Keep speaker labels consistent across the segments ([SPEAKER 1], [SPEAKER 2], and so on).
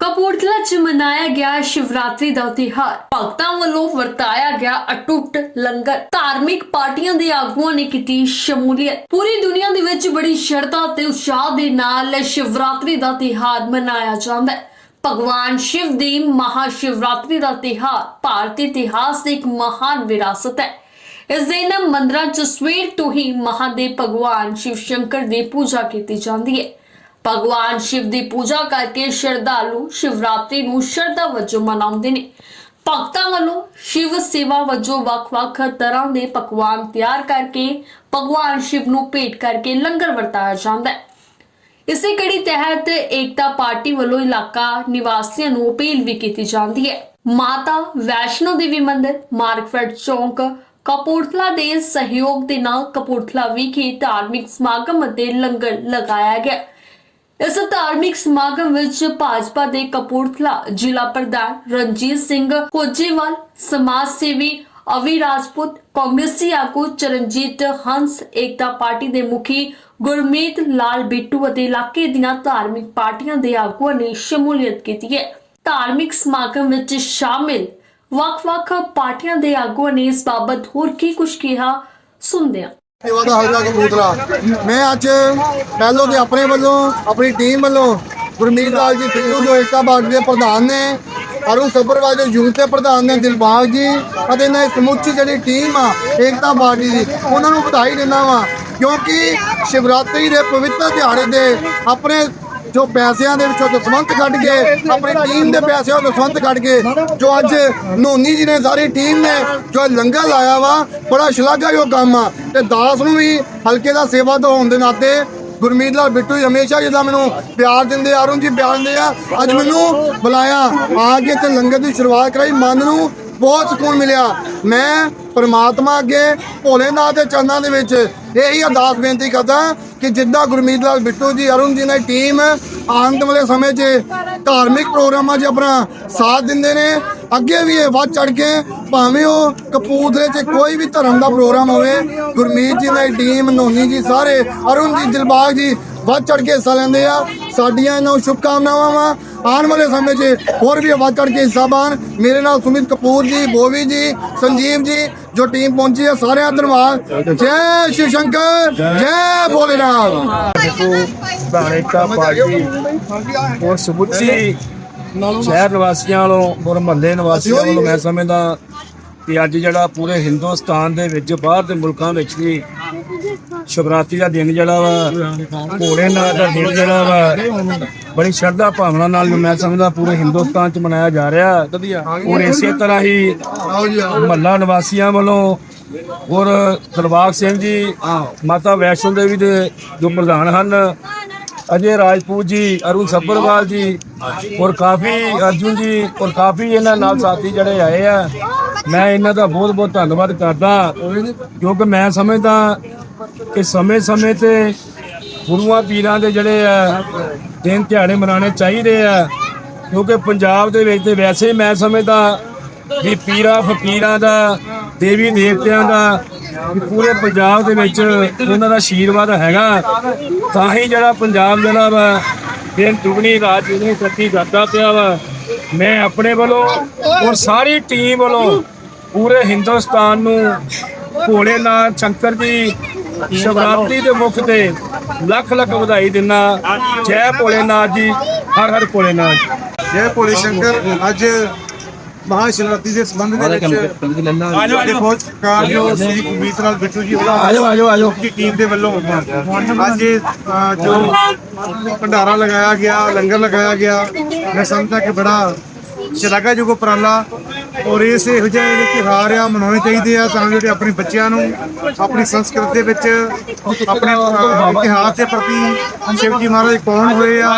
[SPEAKER 1] ਕਪੂਰਥਲਾ 'ਚ ਮਨਾਇਆ ਗਿਆ ਸ਼ਿਵਰਾਤਰੀ ਦਾ ਤਿਉਹਾਰ। ਭਗਤਾਂ ਵੱਲੋਂ ਵਰਤਾਇਆ ਗਿਆ ਅਟੁੱਟ ਲੰਗਰ। ਧਾਰਮਿਕ ਪਾਰਟੀਆਂ ਦੇ ਆਗੂਆਂ ਨੇ ਕੀਤੀ ਸ਼ਮੂਲੀਅਤ। ਪੂਰੀ ਦੁਨੀਆ ਦੇ ਵਿੱਚ ਬੜੀ ਸ਼ਰਧਾ ਤੇ ਉਤਸ਼ਾਹ ਦੇ ਨਾਲ ਸ਼ਿਵਰਾਤਰੀ ਦਾ ਤਿਉਹਾਰ ਮਨਾਇਆ ਜਾਂਦਾ ਹੈ। ਭਗਵਾਨ ਸ਼ਿਵ ਦੀ ਮਹਾ ਸ਼ਿਵਰਾਤਰੀ ਦਾ ਤਿਉਹਾਰ ਭਾਰਤੀ ਇਤਿਹਾਸ ਦੀ ਇੱਕ ਮਹਾਨ ਵਿਰਾਸਤ ਹੈ। ਇਸ ਦਿਨ ਮੰਦਰਾਂ 'ਚ ਸਵੇਰ ਤੋਂ ਹੀ ਮਹਾਦੇਵ ਭਗਵਾਨ ਸ਼ਿਵ ਸ਼ੰਕਰ ਦੀ ਪੂਜਾ ਕੀਤੀ ਜਾਂਦੀ ਹੈ। ਭਗਵਾਨ ਸ਼ਿਵ ਦੀ ਪੂਜਾ ਕਰਕੇ ਸ਼ਰਧਾਲੂ ਸ਼ਿਵਰਾਤਰੀ ਨੂੰ ਸ਼ਰਧਾ ਵਜੋਂ ਮਨਾਉਂਦੇ ਨੇ। ਭਗਤਾਂ ਵੱਲੋਂ ਸ਼ਿਵ ਸੇਵਾ ਵਜੋਂ ਵੱਖ-ਵੱਖ ਤਰ੍ਹਾਂ ਦੇ ਪਕਵਾਨ ਤਿਆਰ ਕਰਕੇ ਭਗਵਾਨ ਸ਼ਿਵ ਨੂੰ ਭੇਟ ਕਰਕੇ ਲੰਗਰ ਵਰਤਾਇਆ ਜਾਂਦਾ ਹੈ। ਇਸੇ ਕੜੀ ਤਹਿਤ ਏਕਤਾ ਪਾਰਟੀ ਵੱਲੋਂ ਇਲਾਕਾ ਨਿਵਾਸੀਆਂ ਨੂੰ ਅਪੀਲ ਵੀ ਕੀਤੀ ਜਾਂਦੀ ਹੈ। ਮਾਤਾ ਵੈਸ਼ਨੋ ਦੇਵੀ ਮੰਦਿਰ ਮਾਰਕਫੈਟ ਚੌਂਕ, ਕਪੂਰਥਲਾ ਦੇ ਸਹਿਯੋਗ ਦੇ ਨਾਲ ਕਪੂਰਥਲਾ ਵਿਖੇ ਧਾਰਮਿਕ ਸਮਾਗਮ ਅਤੇ ਲੰਗਰ ਲਗਾਇਆ ਗਿਆ। ਇਸ ਧਾਰਮਿਕ ਸਮਾਗਮ ਵਿੱਚ ਭਾਜਪਾ ਦੇ ਕਪੂਰਥਲਾ ਜ਼ਿਲ੍ਹਾ ਪ੍ਰਧਾਨ ਰਣਜੀਤ ਸਿੰਘ ਕੋਜੇਵਾਲ ਸਮਾਜ ਸੇਵੀ ਅਵੀ ਰਾਜਪੂਤ, ਕਾਂਗਰਸੀ ਆਗੂ ਚਰਨਜੀਤ ਹੰਸ, ਏਕਤਾ ਪਾਰਟੀ ਦੇ ਮੁਖੀ ਗੁਰਮੀਤ ਲਾਲ ਬਿੱਟੂ ਅਤੇ ਇਲਾਕੇ ਦੀਆਂ ਧਾਰਮਿਕ ਪਾਰਟੀਆਂ ਦੇ ਆਗੂਆਂ ਨੇ ਸ਼ਮੂਲੀਅਤ ਕੀਤੀ ਹੈ। ਧਾਰਮਿਕ ਸਮਾਗਮ ਵਿੱਚ ਸ਼ਾਮਿਲ ਵੱਖ-ਵੱਖ ਪਾਰਟੀਆਂ ਦੇ ਆਗੂਆਂ ਨੇ ਇਸ ਬਾਬਤ ਹੋਰ ਕੀ ਕੁਝ ਕਿਹਾ, ਸੁਣਦੇ ਹਾਂ।
[SPEAKER 2] ਸੇਵਾ ਹਲਕਾ ਕਬੂਤਰਾ ਮੈਂ ਅੱਜ ਪਹਿਲੋਂ ਤੇ ਆਪਣੇ ਵੱਲੋਂ, ਆਪਣੀ ਟੀਮ ਵੱਲੋਂ ਗੁਰਮੀਤ ਲਾਲ ਜੀ ਪਿੱਟੂ ਜੋ ਏਕਤਾ ਬਾਗ ਦੇ ਪ੍ਰਧਾਨ ਨੇ, ਅਰੁਣ ਸੁਪਰਵਾਈਜ਼ਰ ਯੂਥ ਦੇ ਪ੍ਰਧਾਨ ਨੇ, ਦਿਲਬਾਗ ਜੀ ਅਤੇ ਇਹਨਾਂ ਦੀ ਸਮੁੱਚੀ ਜਿਹੜੀ ਟੀਮ ਆ, ਏਕਤਾ ਪਾਰਟੀ ਦੀ, ਉਹਨਾਂ ਨੂੰ ਵਧਾਈ ਦਿੰਦਾ ਵਾਂ। ਕਿਉਂਕਿ ਸ਼ਿਵਰਾਤਰੀ ਦੇ ਪਵਿੱਤਰ ਦਿਹਾੜੇ ਦੇ ਆਪਣੇ ਜੋ ਪੈਸਿਆਂ ਦੇ ਵਿੱਚੋਂ ਦਸਵੰਤ ਕੱਢ ਕੇ ਆਪਣੀ ਟੀਮ ਦੇ ਪੈਸਿਆਂ ਤੋਂ ਦਸਵੰਤ ਕੱਢ ਕੇ ਜੋ ਅੱਜ ਨੋਨੀ ਜੀ ਨੇ ਸਾਰੀ ਟੀਮ ਨੇ ਜੋ ਲੰਗਰ ਲਾਇਆ ਵਾ ਬੜਾ ਸ਼ਲਾਘਾਯੋਗ ਕੰਮ ਆ। ਤੇ ਦਾਸ ਨੂੰ ਵੀ ਹਲਕੇ ਦਾ ਸੇਵਾ ਤੋਂ ਹੋਣ ਦੇ ਨਾਤੇ ਗੁਰਮੀਤ ਲਾਲ ਬਿੱਟੂ ਜੀ ਹਮੇਸ਼ਾ ਜਿੱਦਾਂ ਮੈਨੂੰ ਪਿਆਰ ਦਿੰਦੇ ਆ, ਅਰੁਣ ਜੀ ਪਿਆਰ ਦਿੰਦੇ ਆ ਅੱਜ ਮੈਨੂੰ ਬੁਲਾਇਆ ਆ ਕੇ ਤੇ ਲੰਗਰ ਦੀ ਸ਼ੁਰੂਆਤ ਕਰਾਈ ਮਨ ਨੂੰ ਬਹੁਤ ਸਕੂਨ ਮਿਲਿਆ। ਮੈਂ ਪਰਮਾਤਮਾ ਅੱਗੇ ਭੋਲੇਨਾਥ ਦੇ ਚਰਨਾਂ ਦੇ ਵਿੱਚ ਇਹੀ ਅਰਦਾਸ ਬੇਨਤੀ ਕਰਦਾ ਕਿ ਜਿੱਦਾਂ ਗੁਰਮੀਤ ਲਾਲ ਬਿੱਟੂ ਜੀ, ਅਰੁਣ ਜੀ ਦੀ ਟੀਮ ਆਉਣ ਵਾਲੇ ਸਮੇਂ 'ਚ ਧਾਰਮਿਕ ਪ੍ਰੋਗਰਾਮਾਂ 'ਚ ਆਪਣਾ ਸਾਥ ਦਿੰਦੇ ਨੇ। ਅੱਗੇ ਵੀ ਇਹ ਵੱਧ ਚੜ ਕੇ ਭਾਵੇਂ ਉਹ ਕਪੂਰਥਲੇ 'ਚ ਕੋਈ ਵੀ ਧਰਮ ਦਾ ਪ੍ਰੋਗਰਾਮ ਹੋਵੇ, ਗੁਰਮੀਤ ਜੀ ਦੀ ਟੀਮ ਨੋਨੀ ਜੀ ਸਾਰੇ, ਅਰੁਣ ਜੀ, ਦਿਲਬਾਗ ਜੀ ਵੱਧ ਚੜ ਕੇ ਹਿੱਸਾ ਲੈਂਦੇ ਆ। ਸਾਡੀਆਂ ਇਹਨਾਂ ਨੂੰ ਸ਼ੁਭਕਾਮਨਾਵਾਂ ਵਾ। ਆਉਣ ਵਾਲੇ ਸਮੇਂ 'ਚ ਹੋਰ ਵੀ ਵੱਧ ਚੜ ਕੇ ਹਿੱਸਾ ਪਾਉਣ ਮੇਰੇ ਨਾਲ ਸੁਮਿਤ ਕਪੂਰ ਜੀ ਬੋਵੀ ਜੀ ਸੰਜੀਵ ਜੀ ਜੋ ਟੀਮ ਪਹੁੰਚੀ ਹੈ ਸਾਰਿਆਂ ਦਾ ਧੰਨਵਾਦ। ਜੈ ਸ਼ਿਵ ਸ਼ੰਕਰ ਜੈ
[SPEAKER 3] ਪਾਰਟੀ ਔਰ ਸਮੁੱਚੀ ਸ਼ਹਿਰ ਨਿਵਾਸੀਆਂ ਵੱਲੋਂ ਔਰ ਮਹੱਲੇ ਨਿਵਾਸੀਆਂ ਵੱਲੋਂ ਮੈਂ ਸਮਝਦਾ ਕਿ ਅੱਜ ਜਿਹੜਾ ਪੂਰੇ ਹਿੰਦੁਸਤਾਨ ਦੇ ਵਿੱਚ ਬਾਹਰ ਦੇ ਮੁਲਕਾਂ ਵਿੱਚ ਵੀ ਸ਼ਿਵਰਾਤਰੀ ਦਾ ਦਿਨ ਜਿਹੜਾ ਵਾ ਭੋਲੇਨਾਥ ਦਾ ਦਿਨ ਜਿਹੜਾ ਵਾ ਬੜੀ ਸ਼ਰਧਾ ਭਾਵਨਾ ਨਾਲ ਮੈਂ ਸਮਝਦਾ ਪੂਰੇ ਹਿੰਦੁਸਤਾਨ 'ਚ ਮਨਾਇਆ ਜਾ ਰਿਹਾ। ਔਰ ਇਸੇ ਤਰ੍ਹਾਂ ਹੀ ਮਹੱਲਾ ਨਿਵਾਸੀਆਂ ਵੱਲੋਂ ਔਰ ਦਰਬਾਗ ਸਿੰਘ ਜੀ ਮਾਤਾ ਵੈਸ਼ਨੋ ਦੇਵੀ ਦੇ ਜੋ ਪ੍ਰਧਾਨ ਹਨ ਅਜੇ ਰਾਜਪੂਤ ਜੀ ਅਰੁਣ ਸੱਭਰਵਾਲ ਜੀ ਔਰ ਕਾਫੀ ਅਰਜੁਨ ਜੀ ਔਰ ਕਾਫੀ ਇਹਨਾਂ ਨਾਲ ਸਾਥੀ ਜਿਹੜੇ ਆਏ ਆ। ਮੈਂ ਇਹਨਾਂ ਦਾ ਬਹੁਤ ਬਹੁਤ ਧੰਨਵਾਦ ਕਰਦਾ। ਕਿਉਂਕਿ ਮੈਂ ਸਮਝਦਾ ਕਿ ਸਮੇਂ-ਸਮੇਂ ਤੇ ਗੁਰੂਆਂ ਪੀਰਾਂ ਦੇ ਜਿਹੜੇ ਆ, ਦਿਨ ਦਿਹਾੜੇ ਮਨਾਉਣੇ ਚਾਹੀਦੇ ਆ, ਕਿਉਂਕਿ ਪੰਜਾਬ ਦੇ ਵਿੱਚ ਤੇ ਵੈਸੇ ਹੀ ਮੈਂ ਸਮਝਦਾ ਵੀ ਪੀਰਾਂ, ਫਕੀਰਾਂ ਦਾ, ਦੇਵੀ ਦੇਵਤਿਆਂ ਦਾ ਪੂਰੇ ਪੰਜਾਬ ਦੇ ਵਿੱਚ ਉਹਨਾਂ ਦਾ ਆਸ਼ੀਰਵਾਦ ਹੈਗਾ। ਤਾਂ ਹੀ ਜਿਹੜਾ ਪੰਜਾਬ ਜਿਹੜਾ ਵਾ, ਦਿਨ ਦੁਗਣੀ, ਰਾਤ ਜਿਹਨੇ ਸੱਤੀ ਕਰਦਾ ਪਿਆ ਵਾ। ਮੈਂ ਆਪਣੇ ਵੱਲੋਂ ਔਰ ਸਾਰੀ ਟੀਮ ਵੱਲੋਂ ਪੂਰੇ ਹਿੰਦੁਸਤਾਨ ਨੂੰ ਭੋਲੇਨਾਥ ਸ਼ੰਕਰ ਜੀ ਸ਼ਿਵਰਾਤਰੀ ਦੇ ਮੁਖ ਤੇ ਲੱਖ ਲੱਖ ਵਧਾਈ ਦਿੰਦਾ ਜੈ ਭੋਲੇਨਾਥ ਜੀ ਹਰ ਹਰ ਭੋਲੇਨਾਥ
[SPEAKER 4] ਜੈ। ਭੋਲੇ ਸ਼ੰਕਰ ਅੱਜ ਮਹਾ ਸ਼ਿਵਰਾਤਰੀ ਦੇ ਸੰਬੰਧ ਦੇ ਵਿੱਚ ਸਾਡੇ ਬਹੁਤ ਸਤਿਕਾਰਯੋਗ ਸ੍ਰੀ ਗੁਰਮੀਤ ਲਾਲ ਬਿੱਟੂ ਜੀ ਆਜੋ ਆਜੋ ਆਜੋ। ਦੀ ਟੀਮ ਦੇ ਵੱਲੋਂ ਅੱਜ ਜੋ ਭੰਡਾਰਾ ਲਗਾਇਆ ਗਿਆ ਲੰਗਰ ਲਗਾਇਆ ਗਿਆ ਮੈਂ ਸਮਝਦਾ ਕਿ ਬੜਾ ਸ਼ਲਾਘਾਯੋਗ ਉਪਰਾਲਾ ਔਰ ਇਸ ਇਹੋ ਜਿਹੇ ਜਿਹੜੇ ਤਿਉਹਾਰ ਆ, ਮਨਾਉਣੇ ਚਾਹੀਦੇ ਆ ਤਾਂ ਜਿਹੜੇ ਆਪਣੇ ਬੱਚਿਆਂ ਨੂੰ, ਆਪਣੀ ਸੰਸਕ੍ਰਿਤ ਦੇ ਵਿੱਚ, ਆਪਣੇ ਇਤਿਹਾਸ ਦੇ ਪ੍ਰਤੀ ਸ਼ਿਵ ਜੀ ਮਹਾਰਾਜ ਕੌਣ ਹੋਏ ਆ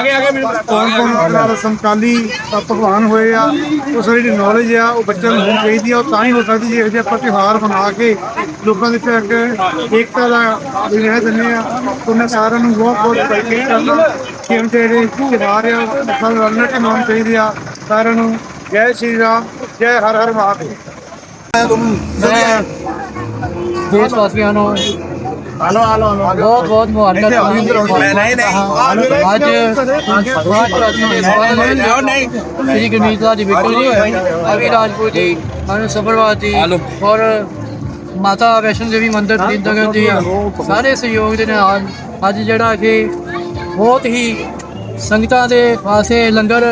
[SPEAKER 4] ਕੌਣ ਕੌਣ ਸਮਕਾਲੀ ਭਗਵਾਨ ਹੋਏ ਆ ਉਹ ਸਾਰੀ ਜਿਹੜੀ ਨੌਲੇਜ ਆ, ਉਹ ਬੱਚਿਆਂ ਨੂੰ ਹੋਣੀ ਚਾਹੀਦੀ ਆ, ਉਹ ਤਾਂ ਹੀ ਹੋ ਸਕਦੀ ਜੇ ਇਹੋ ਜਿਹੇ ਆਪਾਂ ਤਿਉਹਾਰ ਮਨਾ ਕੇ ਲੋਕਾਂ ਦੇ ਵਿੱਚ ਇੱਕ ਏਕਤਾ ਦਾ ਰਹਿ ਦਿੰਦੇ ਆ ਉਹਨਾਂ ਸਾਰਿਆਂ ਨੂੰ ਬਹੁਤ ਬਹੁਤ ਬਲਕੀ ਕਰਨਾ ਕਿ ਹੁਣ ਜਿਹੜੇ ਤਿਉਹਾਰ ਆ, ਉਹ ਸਾਨੂੰ ਰਲ ਕੇ ਮਨਾਉਣੇ ਚਾਹੀਦੇ ਆ, ਸਾਰਿਆਂ ਨੂੰ ਜੈ ਸ਼੍ਰੀ ਰਾਮ। ਜੈ ਹਰ ਹਰ ਮਹਾਦੇਵ
[SPEAKER 5] ਮੈਂ ਦੇਸ਼ ਵਾਸੀਆਂ ਨੂੰ ਬਹੁਤ ਬਹੁਤ ਮੁਬਾਰਕਾਂ
[SPEAKER 4] ਨਹੀਂ ਨਹੀਂ।
[SPEAKER 5] ਅੱਜ ਬਾਤ ਰਾਜੀ ਦੇ ਸਵਾਲ
[SPEAKER 4] ਨਹੀਂ
[SPEAKER 5] ਸ੍ਰੀ ਗੁਰਮੀਤ ਸਾਹਿਬ ਜੀ ਬਿੱਟੂ ਜੀ ਔਰ ਮਾਤਾ ਵੈਸ਼ਨੋ ਦੇਵੀ ਮੰਦਿਰ ਜੀ ਸਾਰੇ ਸਹਿਯੋਗ ਦੇ ਨਾਲ ਅੱਜ ਜਿਹੜਾ ਕਿ ਬਹੁਤ ਹੀ ਸੰਗਤਾਂ ਦੇ ਵਾਸਤੇ ਲੰਗਰ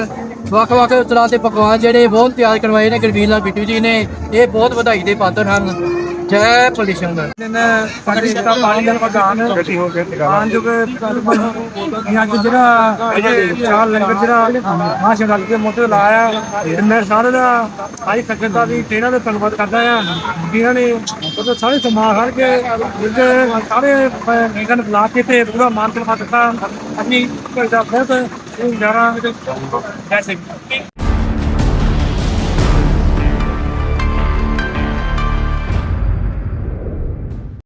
[SPEAKER 5] ਵੱਖ ਵੱਖ ਤਰ੍ਹਾਂ ਦੇ ਪਕਵਾਨ ਜਿਹੜੇ ਬਹੁਤ ਤਿਆਰ ਕਰਵਾਏ ਨੇ ਗੁਰਬੀਰ ਲਾਲ ਬਿੱਟੂ ਜੀ ਨੇ। ਇਹ ਬਹੁਤ ਵਧਾਈ ਦੇ ਪਾਤਰ ਹਨ। ਜੈ ਪਲਿਸ਼ੰਗ ਦਿਨ ਸਾਡੀ ਜਿਹੜਾ ਪਾਣੀ ਦਾ ਪ੍ਰਧਾਨ ਕਿ ਅੱਜ ਜਿਹੜਾ ਚਾਰ ਲੰਗਰ ਜਿਹੜਾ ਮਾਸ਼ਾ ਗੱਲ ਕੇ ਮੋਟੇ ਲਾਇਆ ਤੇ ਮੈਂ ਸਾਰੇ ਦਾ ਆਈ ਸਕਦਾ ਵੀ ਤੇਰਾ ਦਾ ਧੰਨਵਾਦ ਕਰਦਾ ਆ ਜਿਨ੍ਹਾਂ ਨੇ ਉਹ ਸਾਰੇ ਸਮਾਨ ਹਰ ਕੇ ਜਿਹੜੇ ਸਾਰੇ ਨਿਗਨ ਬੁਲਾ ਕੇ ਤੇ ਪੂਰਾ ਮਾਨ ਸਨਮਾਨ ਦਿੱਤਾ। ਅਸੀਂ ਘਰ ਦਾ ਬਹੁਤ Sekarang kita kasih